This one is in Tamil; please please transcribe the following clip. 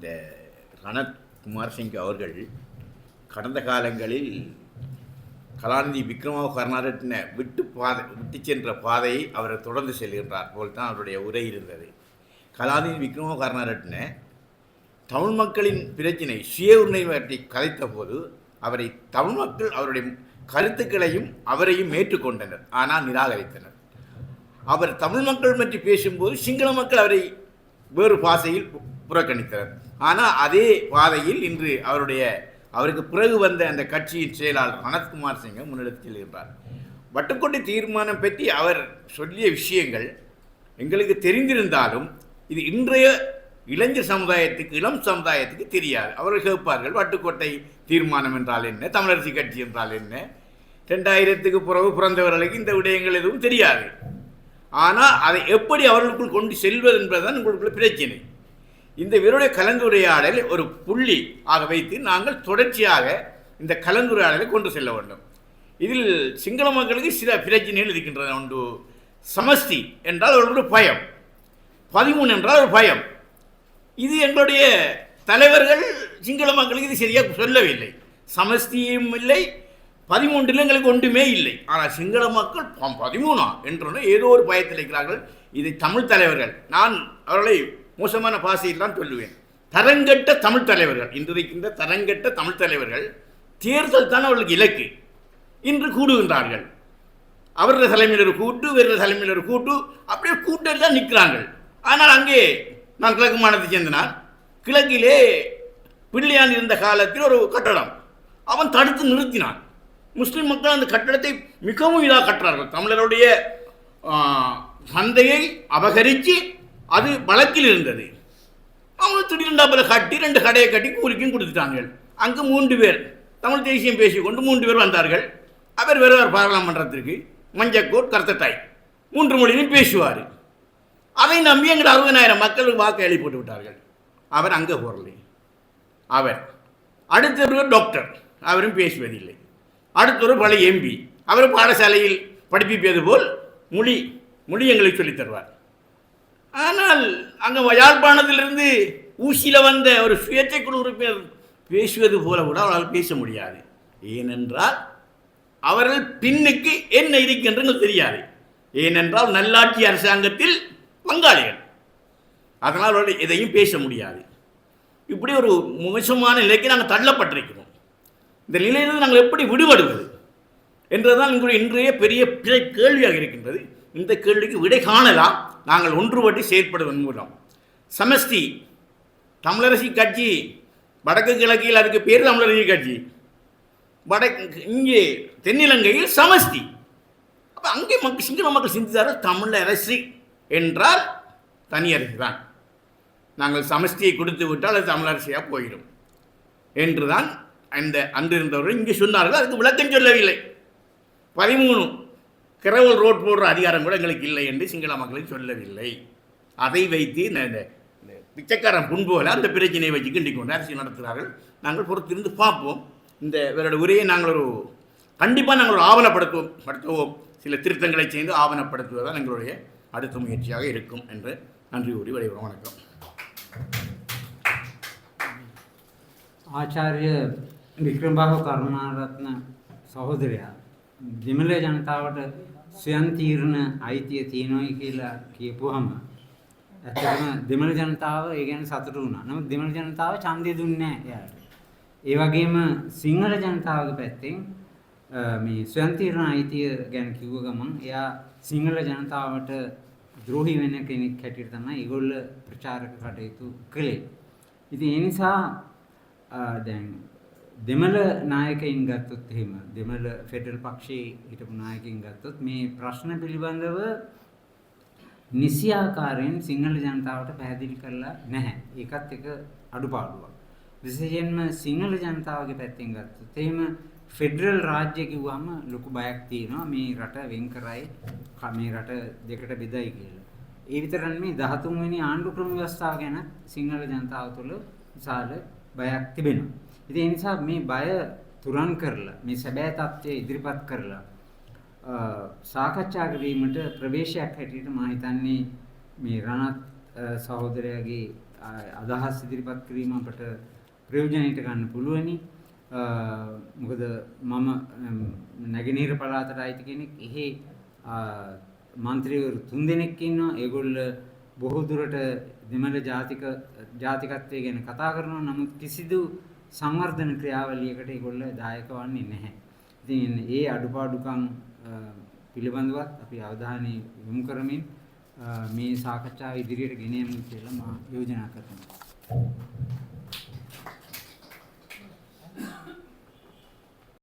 இந்த ரணத் குமாரசிங் அவர்கள் கடந்த காலங்களில் கலாநிதி விக்ரம கர்நாடகத்தின விட்டு பாதை விட்டு சென்ற பாதையை அவர் தொடர்ந்து செல்கின்றார் போல் தான் அவருடைய உரை இருந்தது. கலாநிதி விக்ரம கர்நாடகத்தின தமிழ் மக்களின் பிரச்சினை சுய உரிமை பற்றி போது அவரை தமிழ் மக்கள் அவருடைய கருத்துக்களையும் அவரையும் ஏற்றுக்கொண்டனர் ஆனால் நிராகரித்தனர். அவர் தமிழ் மக்கள் பற்றி பேசும்போது சிங்கள மக்கள் அவரை வேறு பாசையில் புறக்கணித்தனர். ஆனால் அதே பாதையில் இன்று அவருடைய அவருக்கு பிறகு வந்த அந்த கட்சியின் செயலாளர் அனத்குமார் சிங்கை முன்னெடுத்து செல்கின்றார் வட்டுக்கோட்டை தீர்மானம் பற்றி அவர் சொல்லிய விஷயங்கள் எங்களுக்கு தெரிந்திருந்தாலும் இது இன்றைய இளைஞர் சமுதாயத்துக்கு இளம் சமுதாயத்துக்கு தெரியாது. அவர்கள் கேட்பார்கள் வட்டுக்கோட்டை தீர்மானம் என்றால் என்ன தமிழரசு கட்சி என்றால் என்ன? ரெண்டாயிரத்துக்கு பிறகு பிறந்தவர்களுக்கு இந்த விடயங்கள் எதுவும் தெரியாது. ஆனால் அதை எப்படி அவர்களுக்குள் கொண்டு செல்வது என்பதுதான் உங்களுக்குள்ள பிரச்சனை. இந்த இவருடைய கலந்துரையாடல் ஒரு புள்ளி ஆக வைத்து நாங்கள் தொடர்ச்சியாக இந்த கலந்துரையாடலை கொண்டு செல்ல வேண்டும். இதில் சிங்கள மக்களுக்கு சில பிரச்சனைகள் இருக்கின்றன. உண்டு. சமஸ்தி என்றால் அவர்களுடைய பயம். பதிமூணு என்றால் ஒரு பயம். இது எங்களுடைய தலைவர்கள் சிங்கள மக்களுக்கு இது சரியாக சொல்லவில்லை. சமஸ்தியும் இல்லை பதிமூன்றில் எங்களுக்கு ஒன்றுமே இல்லை. ஆனால் சிங்கள மக்கள் ப- பதிமூணா என்றொன்னு ஏதோ ஒரு பயத்தில் இருக்கிறார்கள். இதை தமிழ் தலைவர்கள். நான் அவர்களை மோசமான பாசையில் தான் சொல்லுவேன். தரங்கெட்ட தமிழ் தலைவர்கள் இன்று இந்த தரங்கெட்ட தமிழ் தலைவர்கள் தேர்தல் தான் அவர்களுக்கு இலக்கு. இன்று கூடுகின்றார்கள். அவரது தலைமையில் ஒரு கூட்டு வேறு தலைமையில் ஒரு கூட்டு அப்படியே கூட்டில் தான் நிற்கிறார்கள். ஆனால் அங்கே நான் கிழக்கு மாநிலத்தை சேர்ந்தனால் கிழக்கிலே பிள்ளையான் இருந்த காலத்தில் ஒரு கட்டடம். அவன் தடுத்து நிறுத்தினான். முஸ்லீம் மக்கள் அந்த கட்டடத்தை மிகவும் இதாக கட்டுறார்கள். தமிழருடைய சந்தையை அபகரித்து அது வழக்கில் இருந்தது. அவங்க திடீரெண்டாப்பில் கட்டி ரெண்டு கடையை கட்டி கூலிக்கும் கொடுத்துட்டாங்க. அங்கே மூன்று பேர் தமிழ் தேசியம் பேசிக்கொண்டு மூன்று பேர் வந்தார்கள். அவர் வருவார் பாராளுமன்றத்திற்கு. மஞ்சக்கோட் கருத்தட்டாய் மூன்று மொழியிலும் பேசுவார். அதை நம்பி எங்கள் அறுபதாயிரம் மக்கள் வாக்கு எழுதி போட்டு விட்டார்கள். அவர் அங்கே போகலை அவர் அடுத்தவர் டாக்டர் அவரும் பேசுவதில்லை. அடுத்தவர் பழைய எம்பி அவர் பாடசாலையில் படிப்பிப்பது போல் மொழி மொழி எங்களுக்கு சொல்லித் தருவார். ஆனால் அங்கே யாழ்ப்பாணத்திலிருந்து ஊசியில் வந்த ஒரு சுயேட்சை குழு உறுப்பினர் பேசுவது போல கூட அவரால் பேச முடியாது. ஏனென்றால் அவர்கள் பின்னுக்கு என்ன இருக்கின்றது தெரியாது. ஏனென்றால் நல்லாட்சி அரசாங்கத்தில் பங்காளிகள். அதனால் அவர்கள் எதையும் பேச முடியாது. இப்படி ஒரு மோசமான நிலைக்கு நாங்கள் தள்ளப்பட்டிருக்கிறோம். இந்த நிலையிலிருந்து நாங்கள் எப்படி விடுபடுவது? என்றுதான் எங்களுடைய இன்றைய பெரிய பிழை கேள்வியாக இருக்கின்றது. இந்த கேள்விக்கு விடை காணலாம் நாங்கள் ஒன்றுபட்டு செயற்படுவதன் மூலம். சமஷ்டி தமிழரசி கட்சி வடக்கு கிழக்கில் அதுக்கு பேர் தமிழரசி கட்சி. வடக்கு இங்கே தென்னிலங்கையில் சமஷ்டி அப்போ அங்கே மக்கள் சிங்கள மக்கள் சிந்தித்தார்கள் தமிழரசி என்றால் தனியரசு தான். நாங்கள் சமஷ்டியை கொடுத்து விட்டால் அது தமிழரசியாக போயிடும். என்று தான் அந்த அன்றிருந்தவர்கள் இங்கே சொன்னார்கள் அதுக்கு விளக்கம் சொல்லவில்லை. பதிமூணு கிரவல் ரோட் போடுற அதிகாரம் கூட எங்களுக்கு இல்லை என்று சிங்கள மக்களும் சொல்லவில்லை. அதை வைத்து இந்த பிச்சைக்காரன் புண்போல அந்த பிரச்சனையை வச்சு கிண்டிக் கொண்டு அரசியல் நடத்துகிறார்கள். நாங்கள் பொறுத்திருந்து பார்ப்போம். இந்த இவரோட உரையை நாங்கள் ஒரு கண்டிப்பாக நாங்கள் ஒரு ஆவணப்படுத்துவோம். படுத்துவோம். சில திருத்தங்களை செய்து ஆவணப்படுத்துவதால் எங்களுடைய அடுத்த முயற்சியாக இருக்கும் என்று நன்றி கூறி விடைபெறும் வணக்கம். ஆச்சாரிய விக்ரம்பாபு கருணாரத்ன சகோதரியார். දෙමළ ජනතාවට ස්වයන් තීරණ අයිතිය තියෙනවයි කියලා කියපුවහම ඇත්තටම දෙමළ ජනතාව ඒ ගැන සතුටු වුණා. නමුත් දෙමළ ජනතාව ඡන්දය දුන්නේ නැහැ එයාට. ඒ වගේම සිංහල ජනතාවගේ පැත්තෙන් අ, මේ ස්වයන් තීරණ අයිතිය ගැන කිව්ව ගමන් එයා සිංහල ජනතාවට ද්‍රෝහි වෙන කෙනෙක් හැටියට තමයි ඒගොල්ල ප්‍රචාරක කටයුතු කළේ. ඉතින් ඒ නිසා ආ, දැන් දෙමළ නායකයින් ගත්තොත් එහෙම දෙමළ ෆෙඩරල් පක්ෂයේ හිටපු නායකයින් ගත්තොත් මේ ප්‍රශ්න පිළිබඳව නිසි ආකාරයෙන් සිංහල ජනතාවට පැහැදිලි කරලා නැහැ. ඒකත් එක අඩුපාඩුවක්. විශේෂයෙන්ම සිංහල ජනතාවගේ පැත්තෙන් ගත්තොත් එහෙම ෆෙඩරල් රාජ්‍ය කිව්වම ලොකු බයක් තියෙනවා මේ රට වෙන් කරයි ක- මේ රට දෙකට බෙදයි කියලා. ඒ විතර නෙමෙයි 13 වෙනි ආණ්ඩු ක්‍රම ව්‍යවස්ථාව ගැන සිංහල ජනතාව තුළ විශාල බයක් තිබෙනවා. ඉතින් ඒ නිසා මේ බය තුරන් කරලා මේ සැබෑ තත්ත්වය ඉදිරිපත් කරලා අ, සාකච්ඡා කිරීමට ප්‍රවේශයක් හැටියට මම හිතන්නේ මේ රණත් අ, සහෝදරයාගේ අ- අදහස් ඉදිරිපත් කිරීම අපට ප්‍රයෝජනයට ගන්න පුළුවනි. අ, මොකද මම අම්, නැගෙනහිර පළාතට අයිති කෙනෙක්. එහි අ, මන්ත්‍රීවරු තුන්දෙනෙක් ඉන්නවා. ඒගොල්ල බොහෝ දුරට දෙමළ ජාතික ජාතිකත්වය ගැන කතා කරනවා. නමුත් කිසිදු සංවර්ධන ක්‍රියාවලියකට ඒගොල්ල දායක වන්නේ නැහැ. ඉතින් ඒ අඩුපාඩුකම් අ, පිළිබඳවත් අපි අවධානය යොමු කරමින් අ, මේ සාකච්ඡාව ඉදිරියට ගෙන යමු කියලා මා යෝජනා කරනවා.